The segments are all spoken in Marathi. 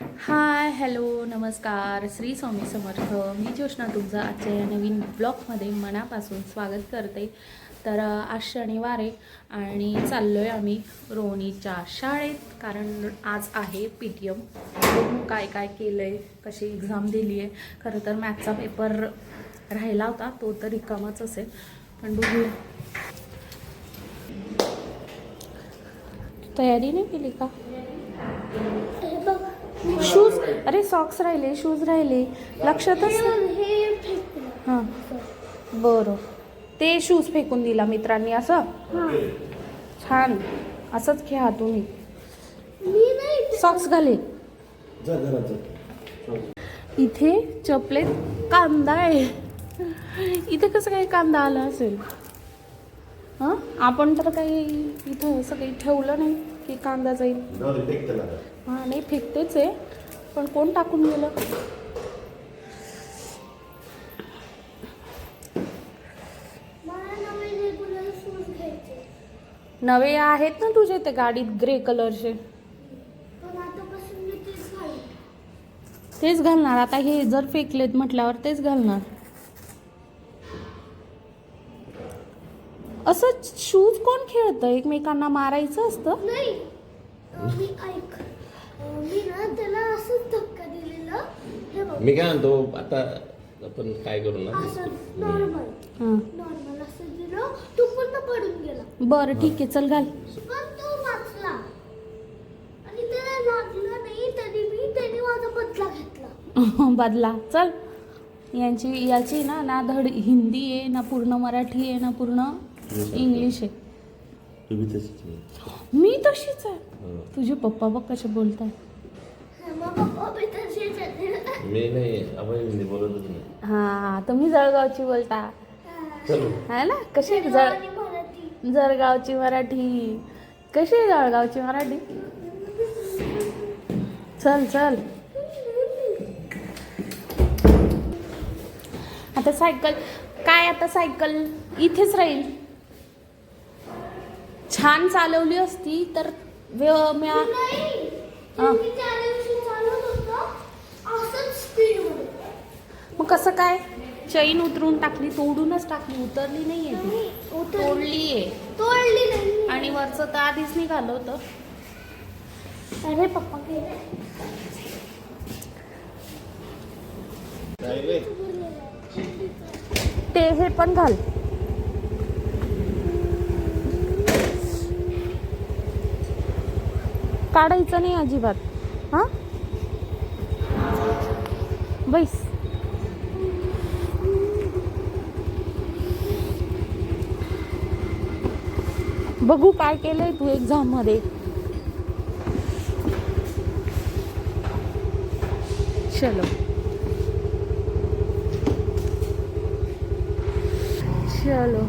हाय हॅलो नमस्कार. श्री स्वामी समर्थ. मी ज्योष्णा तुमचं आजच्या या नवीन ब्लॉगमध्ये मनापासून स्वागत करते. तर आज शनिवार आहे आणि चाललो आहे आम्ही रोहिणीच्या शाळेत कारण आज आहे पी टी एम बघू काय काय केलं आहे कशी एक्झाम दिली आहे खरं तर मॅथचा पेपर राहिला होता तो तर रिकामाच असेल पण बघू तयारी नाही केली का? शूज अरे सॉक्स राहिले शूज राहिले. लक्षातच नाही. हे. हां. बरं. ते शूज फेकून दिला मित्रांनी असं? हा. छान. असंच खेळा तुम्ही. मी नाही सॉक्स घाले. इथे चपलेत कांदा आहे. इथे कसं काही कांदा आला असेल? हां? आपण तर काही इथं असं काही ठेवलं नाही. की कांदा जाईल. हां नाही फेकतेच आहे. पण कोण टाकून गेलं नवे आहेत ना तुझे ते गाडीत ग्रे कलरचे? तेच घालणार. आता हे जर फेकलेत म्हटल्यावर तेच घालणार. असं शूज कोण खेळतं? एकमेकांना मारायचं असतं? नाही. मी ऐक. अं, मी ना त्याला असंच धक्का दिलेला. हे बघ. मी काय म्हणतो आता आपण काय करू ना? असं नॉर्मल हां. नॉर्मल असं दिलं. तू पूर्ण पडून गेला. बरं ठीक आहे चल घाल. पण तो वाचला. आणि त्याला लागलं नाही तरी मी त्याने माझा बदला घेतला. बदला. चल. यांची याची ना ना धड हिंदी आहे ना पूर्ण मराठी आहे ना पूर्ण इंग्लिश आहे. मी तशीच आहे. हो. तुझे पप्पा बघ कसे बोलतात. मग पप्पा बी तसेच आहेत. मी नाही आपण हिंदी बोलतच नाही हां तुम्ही जळगावची बोलता. चलो. है ना? कशी जळ जळगावची मराठी. कशी आहे जळगावची मराठी? चल चल. आता सायकल काय आता सायकल? इथेच राहील. छान चालवली असती तर व्य- म्या नाही हा. मी त्या दिवशी चालत होतो. असंच स्पीडमध्ये. मग कसं काय? चैन उतरून टाकली तोडूनच टाकली उतरली नाहीये ती. तोडली आहे तोडली नाही. आणि वरचं तर आधीच निघालं होतं. अरे पप्पा ते हे पण घाल. काढायचं नाही अजिबात. हा? बैस. बघू काय केलंय तू एक्झाममध्ये. चलो. चलो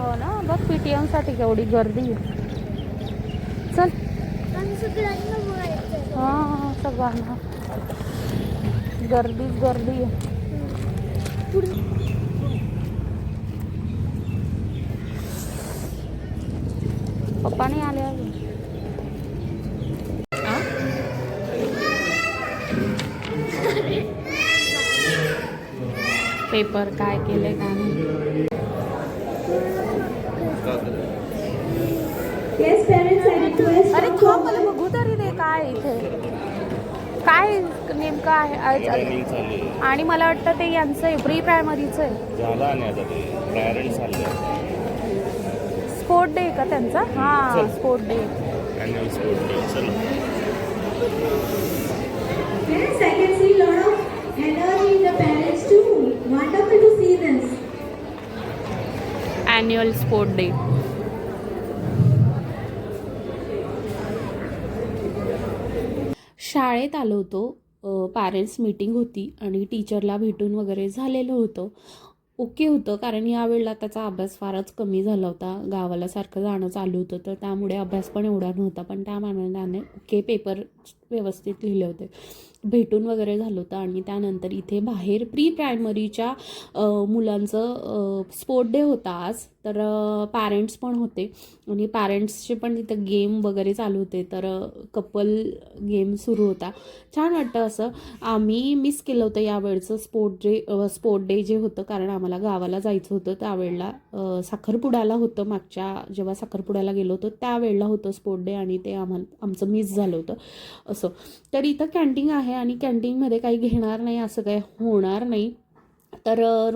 हो ना पीटीएमसाठी केवढी गर्दी आहे. चल. हा सगळ्यांना. गर्दीच गर्दी आहे. पप्पा नाही आले? पेपर काय केले का नाही Yes, parents, I request अरे थांब मला बघू तरी दे काय इथे. काय नेमकं आहे? आणि मला वाटतं ते यांचं आहे प्री प्रायमरीचं आहे. झालं आणि आता ते पॅरेंट्स आले. स्पोर्ट डे का त्यांचा? हां. Sport day annual sport day चलो. Parents, I can see a lot of energy in the parents too. Wonderful to see this. Annual sport day शाळेत आलो होतो. पॅरेंट्स मीटिंग होती आणि टीचरला भेटून वगैरे झालेलं होतं. ओके होतं कारण यावेळेला त्याचा अभ्यास फारच कमी झाला होता. गावाला सारखं जाणं चालू होतं तर त्यामुळे अभ्यास पण एवढा नव्हता. पण त्या मानाने ओके पेपर व्यवस्थित लिहिले होते. भेटून वगैरे झालं होतं आणि त्यानंतर इथे बाहेर प्री प्रायमरीच्या मुलांचं स्पोर्ट डे होता आज. तर पॅरेंट्स पण होते. आणि पॅरेंट्सचे पण तिथं गेम वगैरे चालू होते. तर कपल गेम सुरू होता. छान वाटतं असं. आम्ही मिस केलं होतं यावेळचं स्पोर्ट डे स्पोर्ट डे जे होतं. कारण आम्हाला गावाला जायचं होतं. त्यावेळेला साखरपुड्याला होतं. मागच्या जेव्हा साखरपुड्याला गेलो होतो त्यावेळेला होतं स्पोर्ट डे आणि ते आम्हाला आमचं मिस झालं होतं. असं. तर इथं कॅन्टीन आहे आणि कॅन्टीनमध्ये काही घेणार नाही असं काही होणार नाही. तर अ,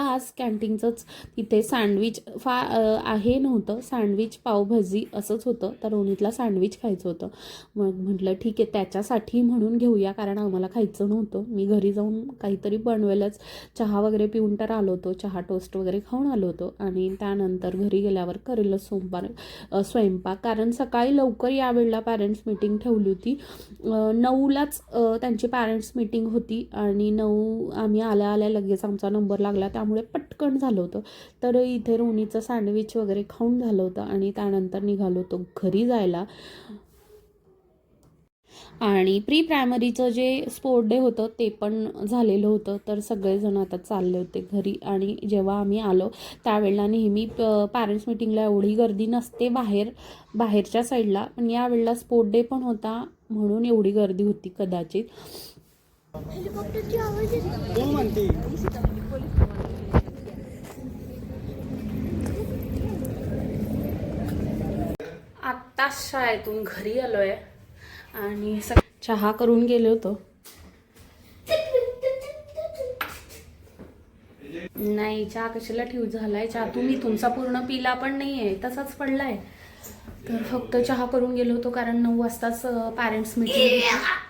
आज कॅन्टीनचंच तिथे सँडविच फा आहे नव्हतं. सँडविच पावभाजी असंच होतं. तर रोनीतला सँडविच खायचं होतं. मग म्हटलं ठीक आहे त्याच्यासाठी म्हणून घेऊया कारण आम्हाला खायचं नव्हतं. मी घरी जाऊन काहीतरी बनवेलच. चहा वगैरे पिऊन तर आलो होतो. चहा टोस्ट वगैरे खाऊन आलो होतो. आणि त्यानंतर घरी गेल्यावर करेलच सोमवार स्वयंपाक. कारण सकाळी लवकर यावेळेला पॅरेंट्स मीटिंग ठेवली होती. नऊलाच त्यांची पॅरेंट्स मीटिंग होती. आणि नऊ आम्ही आल्या आल्या लगेच आमचा नंबर लागला त्यामुळे पटकन झालं होतं. तर इथे रोनीचं सँडविच वगैरे खाऊन झालं होतं आणि त्यानंतर निघालो होतो घरी जायला. आणि प्री प्रायमरीचं जे स्पोर्ट डे होतं ते पण झालेलं होतं. तर सगळेजण आता चालले होते घरी आणि जेव्हा आम्ही आलो त्यावेळेला नेहमी पॅरेंट्स मिटिंगला एवढी गर्दी नसते बाहेर बाहेरच्या साईडला पण यावेळेला स्पोर्ट डे पण होता म्हणून एवढी गर्दी होती कदाचित. हेलिकॉप्टरची आवाज येते आत्ताच शाळेतून घरी आलो आहे आणि चहा करून गेलो होतो. नाही चहा कशाला ठेवू झालाय चहा. तुम्ही तुमचा पूर्ण पिला पण नाही आहे तसाच पडलाय. तर फक्त चहा करून गेलो होतो कारण नऊ वाजताच पॅरेंट्स मीटिंग होती.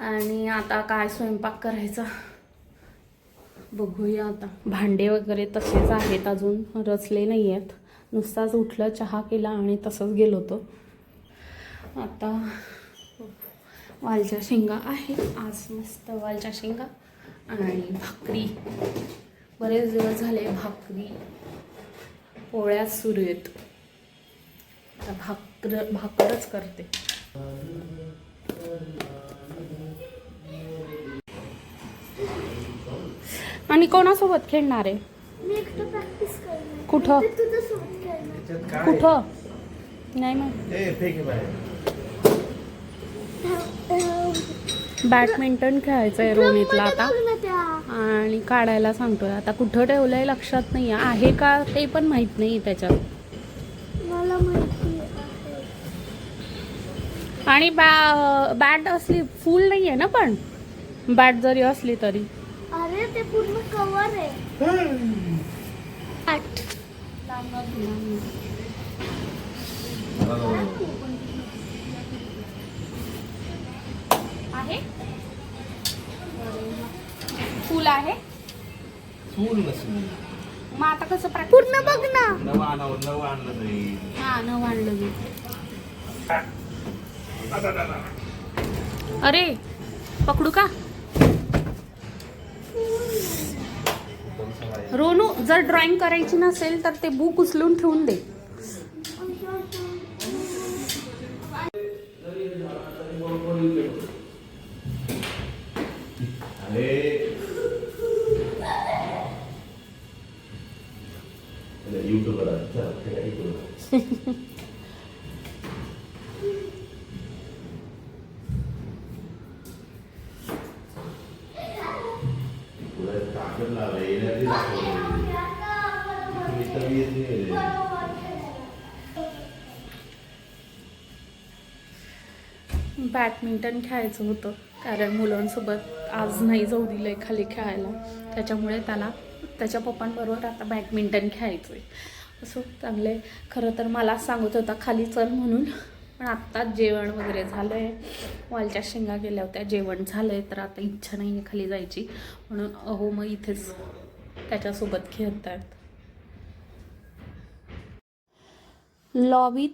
आणि आता काय स्वयंपाक करायचा? बघूया आता. भांडे वगैरे तसेच आहेत अजून रचले नाही आहेत नुसताच उठलं चहा केला आणि तसंच गेलो होतो. आता वालच्या शेंगा आहेत आज मस्त वालच्या शेंगा आणि भाकरी. बरेच दिवस झाले भाकरी. पोळ्या सुरू आहेत. आता भाकर भाकरच करते. आणि कोणासोबत खेळणार आहे? कुठं? कुठं? नाही मग बॅडमिंटन खेळायचं आहे रोनीतला आता. आणि काढायला सांगतोय. आता कुठं ठेवलंय लक्षात नाही आहे का ते पण माहीत नाही त्याच्यात. मला माहिती आहे. आणि बॅ बॅट असली फुल नाही आहे ना पण? बॅट जरी असली तरी. ते पूर्ण कवर आहे. आठ. आहे? फुल आहे? फुल मग आता कसं? पूर्ण बघ ना. नवं आणावं नवं आणलं तरी. हा न वाढलं मी. अरे पकडू का? रोनू जर ड्रॉइंग करायची नसेल तर ते बुक उचलून ठेवून दे. पुढे ताकद लावलं, दाखवली. मी तर येत नाही. बॅडमिंटन खेळायचं होतं कारण मुलांसोबत आज नाही जाऊ दिलंय खाली खेळायला त्याच्यामुळे त्याला त्याच्या पप्पांबरोबर आता बॅडमिंटन खेळायचं आहे असं चांगलं आहे खरं तर मला सांगत होता खाली चल म्हणून पण आत्ताच जेवण वगैरे झालं आहे वालच्या शेंगा गेल्या होत्या. जेवण झालं आहे तर आता इच्छा नाही आहे खाली जायची. म्हणून अहो मग इथेच त्याच्यासोबत खेळत आहेत लॉबीत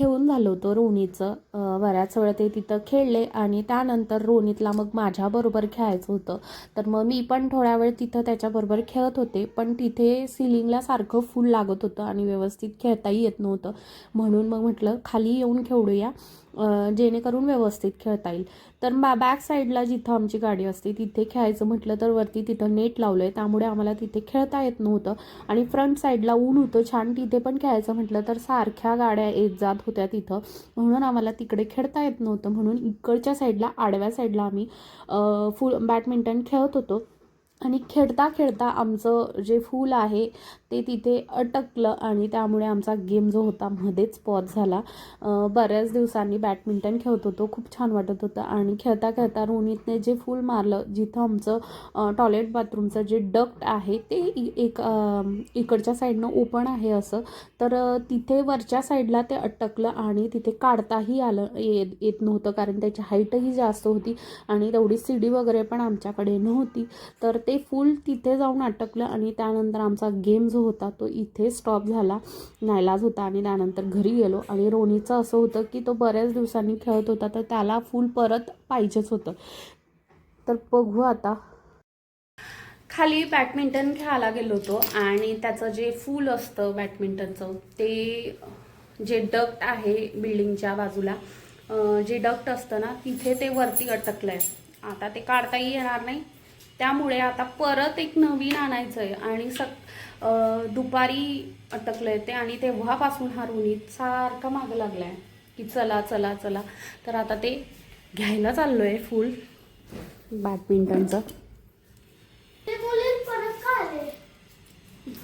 खेळून झालं होतं रोनीचं. बऱ्याच वेळा ते तिथं खेळले आणि त्यानंतर रोनीतला मग माझ्याबरोबर खेळायचं होतं. तर मग मी पण थोड्या वेळ तिथं त्याच्याबरोबर खेळत होते पण तिथे सिलिंगला सारखं फूल लागत होतं आणि व्यवस्थित खेळताही येत नव्हतं. म्हणून मग म्हटलं खाली येऊन खेळूया. जेणेकरून व्यवस्थित खेळता येईल. तर बा बॅक साईडला जिथं आमची गाडी असते तिथे खेळायचं म्हटलं तर वरती तिथं नेट लावलं आहे त्यामुळे आम्हाला तिथे खेळता येत नव्हतं. आणि फ्रंट साईडला ऊन होतं छान तिथे पण खेळायचं म्हटलं तर सारख्या गाड्या येत जात होत्या तिथं. म्हणून आम्हाला तिकडे खेळता येत नव्हतं. म्हणून इकडच्या साईडला आडव्या साईडला आम्ही फुल बॅडमिंटन खेळत होतो. आणि खेळता खेळता आमचं जे फूल आहे ते तिथे अटकलं आणि त्यामुळे आमचा गेम जो होता मध्येच पॉज झाला. बऱ्याच दिवसांनी बॅडमिंटन खेळत होतो खूप छान वाटत होतं आणि खेळता खेळता रोनितने जे फूल मारलं जिथं आमचं टॉयलेट बाथरूमचं जे डक्ट आहे ते इ- एक इकडच्या साईडनं ओपन आहे असं. तर तिथे वरच्या साईडला ते अटकलं आणि तिथे काढताही आलं येत येत नव्हतं कारण त्याची हाईटही जास्त होती आणि तेवढी सीडी वगैरे पण आमच्याकडे नव्हती. तर ते फूल तिथे जाऊन अटकलं आणि त्यानंतर आमचा गेम जो होता तो इथे स्टॉप झाला. नाईलाज होता आणि त्यानंतर घरी गेलो. आणि रोनीचं असं होतं की तो बऱ्याच दिवसांनी खेळत होता तर त्याला फूल परत पाहिजेच होतं. तर बघू आता. खाली बॅडमिंटन खेळायला गेलो होतो आणि त्याचं जे फूल असतं बॅडमिंटनचं ते जे डक्ट आहे बिल्डिंगच्या बाजूला जे डक्ट असतं ना तिथे ते वरती अटकलं आहे आता ते काढताही येणार नाही. त्यामुळे आता परत एक नवीन आणायचं आहे आणि सक दुपारी अटकलं आहे ते आणि तेव्हापासून हा रोनीत सारखा मागं लागला आहे की चला चला चला. तर आता ते घ्यायला चाललो आहे फूल बॅडमिंटनचं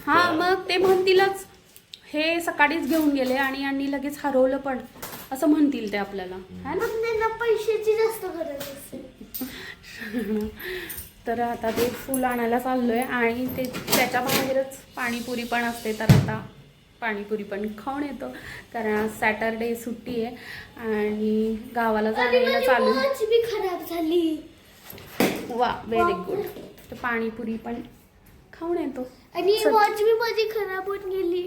हा मग ते म्हणतीलच. हे सकाळीच घेऊन गेले आणि यांनी लगेच हरवलं पण. असं म्हणतील ते आपल्याला. है पैशाची जास्त गरज असते तर आता ते फुल आणायला चाललोय आणि ते त्याच्या बाहेरच पाणीपुरी पण असते तर आता पाणीपुरी पण खाऊन येतो कारण आज सॅटरडे सुट्टी आहे आणि गावाला जायला चालू. खराब झाली. वा व्हेरी गुड तर पाणीपुरी पण खाऊन येतो. आणि. वॉच बी माझी खराब होऊन गेली.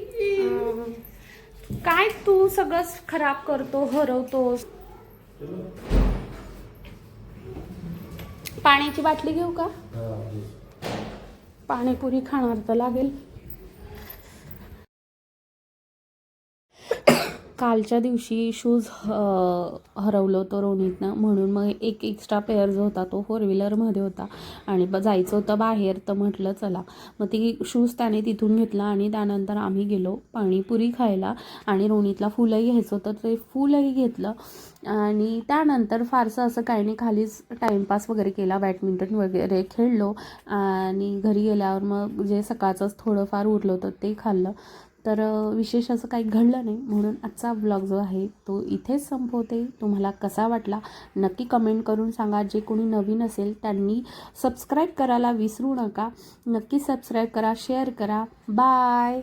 काय तू सगळंच खराब करतो हरवतोस? पाण्याची बाटली घेऊ का? पाणीपुरी खाणार तर लागेल. कालच्या दिवशी शूज हरवलं होतं रोनीतनं. म्हणून मग एक एक्स्ट्रा पेअर जो होता तो फोर व्हीलरमध्ये होता. आणि ब जायचं होतं बाहेर तर म्हटलं चला. मग ती शूज त्याने तिथून घेतला आणि त्यानंतर आम्ही गेलो पाणीपुरी खायला. आणि रोनीतला फुलंही घ्यायचं होतं. ते फुलंही घेतलं. आणि त्यानंतर फारसं असं काही नाही. खालीच टाईमपास वगैरे केला. बॅडमिंटन वगैरे खेळलो. आणि घरी गेल्यावर मग जे सकाळचंच थोडंफार उरलं होतं ते खाल्लं. तर विशेष असं काही घडलं नाही म्हणून आजचा ब्लॉग जो आहे तो इथेच संपवते. तुम्हाला कसा वाटला नक्की कमेंट करून सांगा. जे कोणी नवीन असेल त्यांनी सबस्क्राईब करायला विसरू नका. नक्की सबस्क्राईब करा शेअर करा. बाय